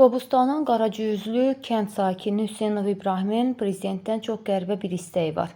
Qobustanın Qaracüyüzlü kənd sakini Hüseynov İbrahimin prezidentdən çox qəribə bir istəyi var.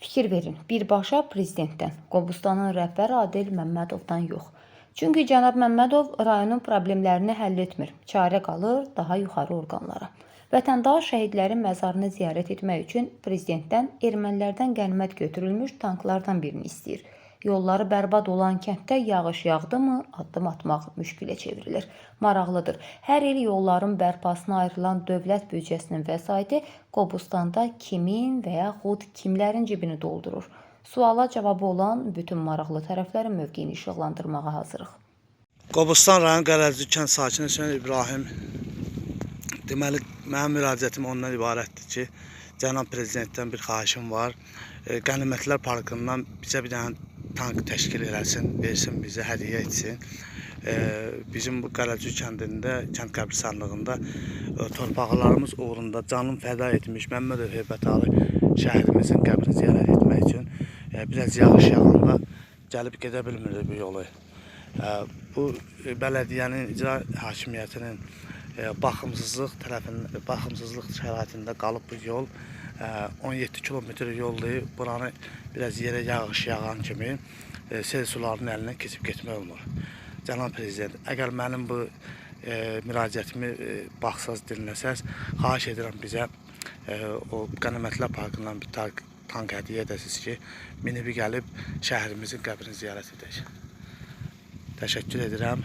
Fikir verin, birbaşa prezidentdən, Qobustanın rəhbəri Adil Məmmədovdan yox. Çünki cənab Məmmədov rayonun problemlərini həll etmir. Çarə qalır daha yuxarı orqanlara. Vətəndaş şəhidlərin məzarını ziyarət etmək üçün prezidentdən ermənilərdən qənimət götürülmüş tanklardan birini istəyir. Yolları bərbad olan kənddə yağış yağdımı, addım atmaq müşkilə çevrilir. Maraqlıdır. Hər il yolların bərpasına ayrılan dövlət büdcəsinin vəsaiti Qobustanda kimin və yaxud kimlərin cibini doldurur? Suala cavabı olan bütün maraqlı tərəflərin mövqeyini işıqlandırmağa hazırıq. Qobustan rayon Qərəzli kənd sakini Hüseyn İbrahim deməli mənim müraciətim ondan ibarətdir ki, cənab prezidentdən bir xahişim var. E, Qənimətlər parkından bizə bir dənə tank təşkil eləsin, versin bizə hədiyyə etsin. E, bizim bu Qərəzli kəndində, kənd qəbirstanlığında e, uğrunda canını fəda etmiş Məmmədov Heybətali şəhidimizin qəbrini ziyarət etmək üçün e, biraz yağış yağanda gəlib gedə bilmirdi bu yolu. E, Bu e, bələdiyyənin icra hakimiyyətinin e, baxımsızlıq tərəfindən baxımsızlıq şəraitində qalıb bu yol 17 kilometr yoldur. Buranı biraz yerə yağış yağan kimi e, sel sularının əlindən keçib getmək olmur. Cənab prezident, əgər mənim bu e, müraciətimi e, baxsaz dinləsəz, xahiş edirəm bizə e, o Qənimətlər Parkından bir tank, tank hədiyyə edəsiniz ki, minibi gəlib şəhərimizin qəbrini ziyarət edək. Təşəkkür edirəm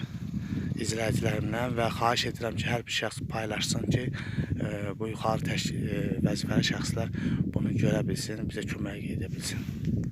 izləyicilərimdən və xahiş edirəm ki, hər bir şəxs paylaşsın ki, e, bu yuxarı e, vəzifəli şəxslər bunu görə bilsin, bizə kömək edə bilsin.